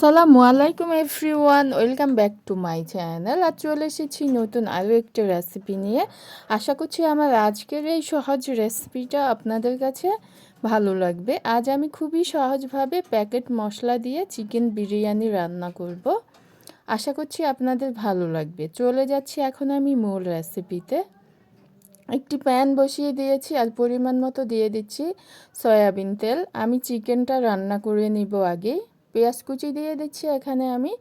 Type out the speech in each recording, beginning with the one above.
আসসালামু আলাইকুম everyone, welcome back to my channel. আর চলে এসেছি নতুন আরও একটা রেসিপি নিয়ে। আশা করছি আমার আজকের এই সহজ রেসিপিটা আপনাদের কাছে ভালো লাগবে। আজ আমি খুবই সহজভাবে প্যাকেট মশলা দিয়ে চিকেন বিরিয়ানি রান্না করব। আশা করছি আপনাদের ভালো লাগবে। চলে যাচ্ছি এখন আমি মূল রেসিপিতে। একটি প্যান বসিয়ে দিয়েছি, আর পরিমাণ মতো দিয়ে দিচ্ছি সয়াবিন তেল। আমি চিকেনটা রান্না করে নিব আগে পেঁয়াজ কুচি দিয়ে দিচ্ছি। এখানে আমি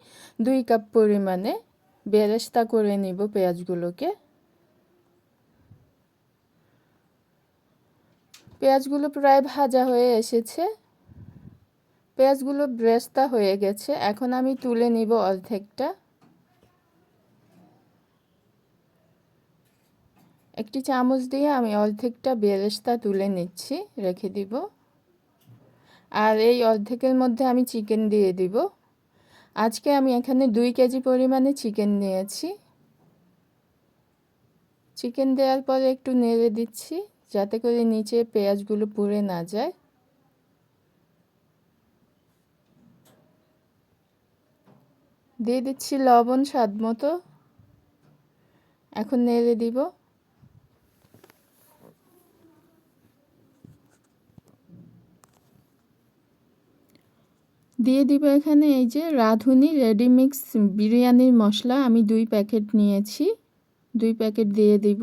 দুই কাপ পরিমাণে বেরেস্তা করে নিব পেঁয়াজগুলোকে। পেঁয়াজগুলো প্রায় ভাজা হয়ে এসেছে। পেঁয়াজগুলো ব্রেস্তা হয়ে গেছে। এখন আমি তুলে নিব অর্ধেকটা। একটি চামচ দিয়ে আমি অর্ধেকটা বেরেস্তা তুলে নিচ্ছি। রেখে দিব। আর এই অর্ধেকের মধ্যে আমি চিকেন দিয়ে দিব। আজকে আমি এখানে দুই কেজি পরিমাণে চিকেন নিয়েছি। চিকেন দেওয়ার পরে একটু নেড়ে দিচ্ছি যাতে করে নিচে পেঁয়াজগুলো পুড়ে না যায়। দিয়ে দিচ্ছি লবণ স্বাদ মতো। এখন নেড়ে দিব। দিয়ে দিব এখানে এই যে রাঁধুনি রেডিমিক্স বিরিয়ানির মশলা। আমি দুই প্যাকেট নিয়েছি, দুই প্যাকেট দিয়ে দিব।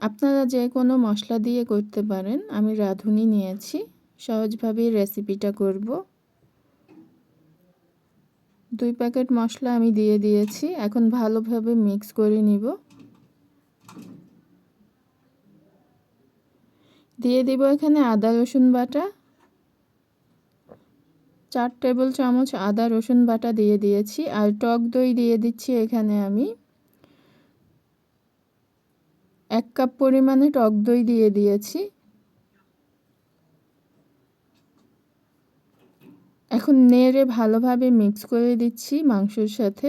আপনারা যে কোনো মশলা দিয়ে করতে পারেন, আমি রাঁধুনি নিয়েছি। সহজভাবেই রেসিপিটা করব। দুই প্যাকেট মশলা আমি দিয়ে দিয়েছি। এখন ভালোভাবে মিক্স করে নিব। দিয়ে দিব এখানে আদা, রসুন বাটা। চার টেবিল চামচ আদা, রসুন বাটা দিয়ে দিয়েছি আর টক দই দিয়ে দিচ্ছি এখানে আমি। এক কাপ পরিমাণে টক দই দিয়ে দিয়েছি। এখন নেড়ে ভালোভাবে মিক্স করে দিচ্ছি মাংসর সাথে।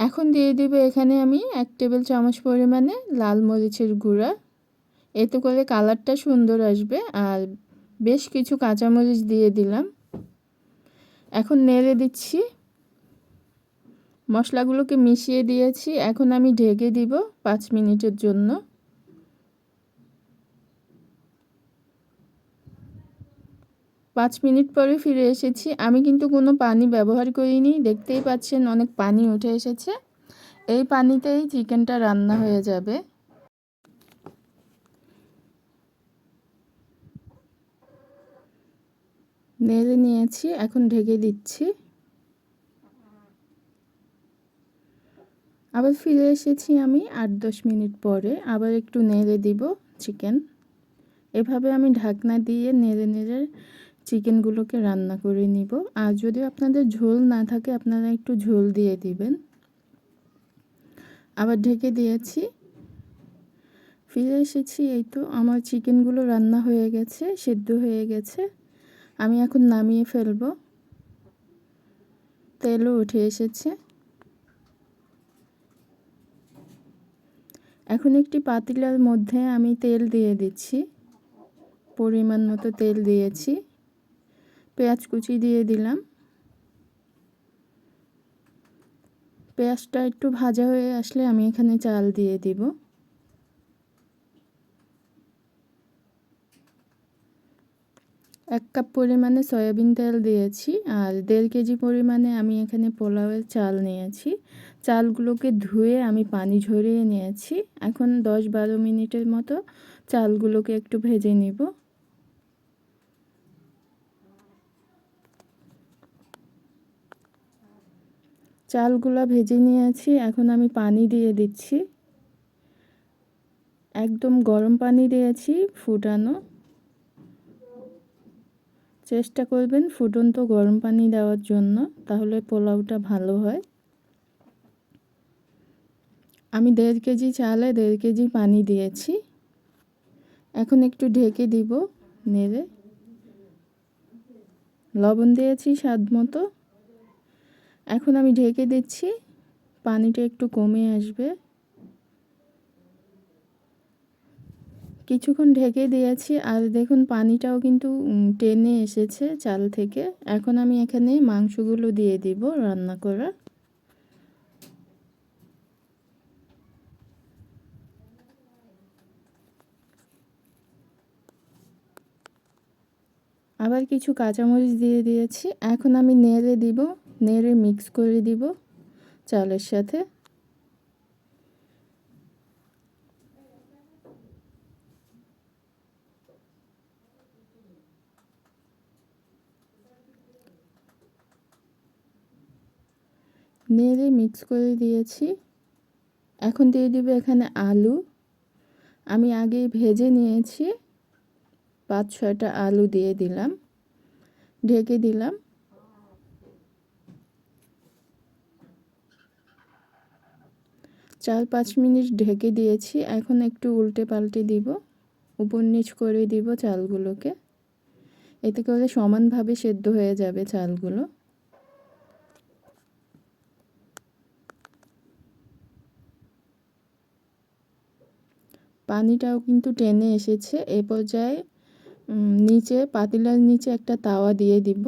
এখন দিয়ে দেবো এখানে আমি এক টেবিল চামচ পরিমাণে লাল মরিচের গুঁড়া। এতে করে কালারটা সুন্দর আসবে আর বেশ কিছু কাঁচামরিচ দিয়ে দিলাম। এখন নেড়ে দিচ্ছি। মশলাগুলোকে মিশিয়ে দিয়েছি। এখন আমি ঢেকে দিব পাঁচ মিনিটের জন্য। পাঁচ মিনিট পরে ফিরে এসেছি। আমি কিন্তু কোনো পানি ব্যবহার করিনি, দেখতেই পাচ্ছেন অনেক পানি উঠে এসেছে। এই পানিতেই চিকেনটা রান্না হয়ে যাবে। নেড়ে নিয়েছি, এখন ঢেকে দিচ্ছি। আবার ফিরে এসেছি আমি আট দশ মিনিট পরে। আবার একটু নেড়ে দিব চিকেন। এভাবে আমি ঢাকনা দিয়ে নেড়ে নেড়ে চিকেনগুলোকে রান্না করে নিব। আর যদি আপনাদের ঝোল না থাকে, আপনারা একটু ঝোল দিয়ে দিবেন। আবার ঢেকে দিয়েছি। ফিরে এসেছি, এই তো আমার চিকেনগুলো রান্না হয়ে গেছে, সেদ্ধ হয়ে গেছে। আমি এখন নামিয়ে ফেলব। তেলও উঠে এসেছে। এখন একটি পাতিলার মধ্যে আমি তেল দিয়ে দিচ্ছি। পরিমাণ মতো তেল দিয়েছি। পেঁয়াজ কুচি দিয়ে দিলাম। পেঁয়াজটা একটু ভাজা হয়ে আসলে আমি এখানে চাল দিয়ে দিব। এক কাপ পরিমাণে সয়াবিন তেল দিয়েছি আর দেড় কেজি পরিমাণে আমি এখানে পোলাওয়ের চাল নিয়েছি। চালগুলোকে ধুয়ে আমি পানি ঝরিয়ে নিয়েছি। এখন দশ বারো মিনিটের মতো চালগুলোকে একটু ভেজে নিব। চালগুলো ভেজে নিয়েছি। এখন আমি পানি দিয়ে দিচ্ছি। একদম গরম পানি দিয়েছি ফুটানো। চেষ্টা করবেন ফুটন্ত গরম পানি দেওয়ার জন্য, তাহলে পোলাওটা ভালো হয়। আমি দেড় কেজি চালে দেড় কেজি পানি দিয়েছি। এখন একটু ঢেকে দিব নেড়ে। লবণ দিয়েছি স্বাদ মতো। এখন আমি ঢেকে দিচ্ছি, পানিটা একটু কমে আসবে। কিছুক্ষণ ঢেকে দিয়েছি, আর দেখুন পানিটাও কিন্তু টেনে এসেছে চাল থেকে। এখন আমি এখানে মাংসগুলো দিয়ে দিব রান্না করা। আবার কিছু কাঁচামরিচ দিয়ে দিয়েছি। এখন আমি নেড়ে দিব। নেড়ে মিক্স করে দিব চালের সাথে। নেড়ে মিক্স করে দিয়েছি। এখন দিয়ে দিব এখানে আলু। আমি আগেই ভেজে নিয়েছি, পাঁচ ছয়টা আলু দিয়ে দিলাম, ঢেকে দিলাম। চার পাঁচ মিনিট ঢেকে দিয়েছি। এখন একটু উল্টে পাল্টে দিব। উপর নিচ করে দিব চালগুলোকে। এতে করে সমানভাবে সেদ্ধ হয়ে যাবে চালগুলো। পানিটাও কিন্তু টেনে এসেছে। এ পর্যায়ে নিচে, পাতিলার নিচে একটা তাওয়া দিয়ে দিব।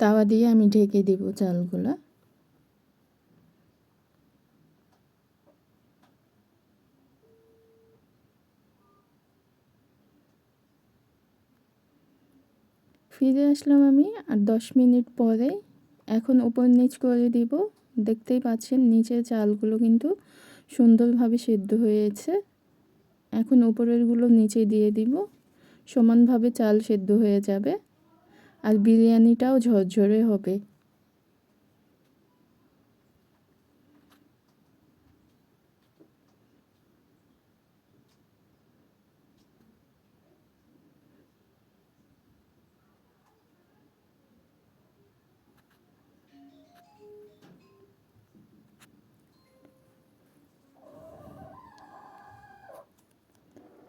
তাওয়া দিয়ে আমি ঢেকে দিব চালগুলো। ফিরে আসলাম আমি আর দশ মিনিট পরে এখন ওপর নিচ করে দিব। দেখতেই পাচ্ছেন নিচের চালগুলো কিন্তু সুন্দরভাবে সেদ্ধ হয়েছে। এখন উপরেরগুলো নিচে দিয়ে দিব। সমানভাবে চাল সেদ্ধ হয়ে যাবে। আর বিরিয়ানিটাও ঝরঝরে হবে।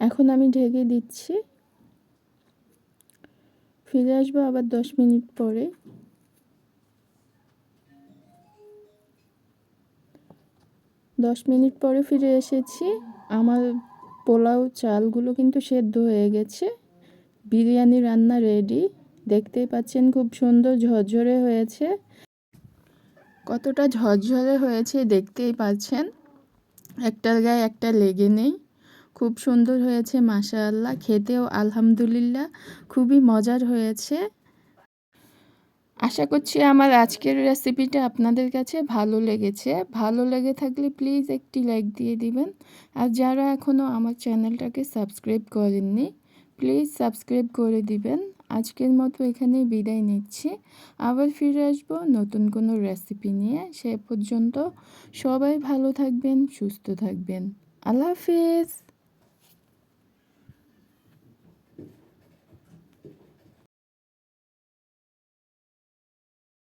এখন আমি ঢেকে দিচ্ছি। ফিরে আসব আবার দশ মিনিট পরে। দশ মিনিট পরে ফিরে এসেছি। আমার পোলাও চালগুলো কিন্তু সেদ্ধ হয়ে গেছে। বিরিয়ানি রান্না রেডি দেখতেই পাচ্ছেন খুব সুন্দর ঝরঝরে হয়েছে। কতটা ঝরঝরে হয়েছে দেখতেই পাচ্ছেন। একটার গায়ে একটা লেগে নেই। খুব সুন্দর হয়েছে, মাশাআল্লাহ। খেতেও আলহামদুলিল্লাহ খুবই মজার হয়েছে। আশা করছি আমার আজকের রেসিপিটা আপনাদের কাছে ভালো লেগেছে। ভালো লেগে থাকলে প্লিজ একটি লাইক দিয়ে দিবেন। আর যারা এখনও আমার চ্যানেলটাকে সাবস্ক্রাইব করেননি, প্লিজ সাবস্ক্রাইব করে দিবেন। আজকের মতো এখানেই বিদায় নিচ্ছি। আবার ফিরে আসব নতুন কোনো রেসিপি নিয়ে। সে পর্যন্ত সবাই ভালো থাকবেন, সুস্থ থাকবেন। আল্লাহ হাফিজ।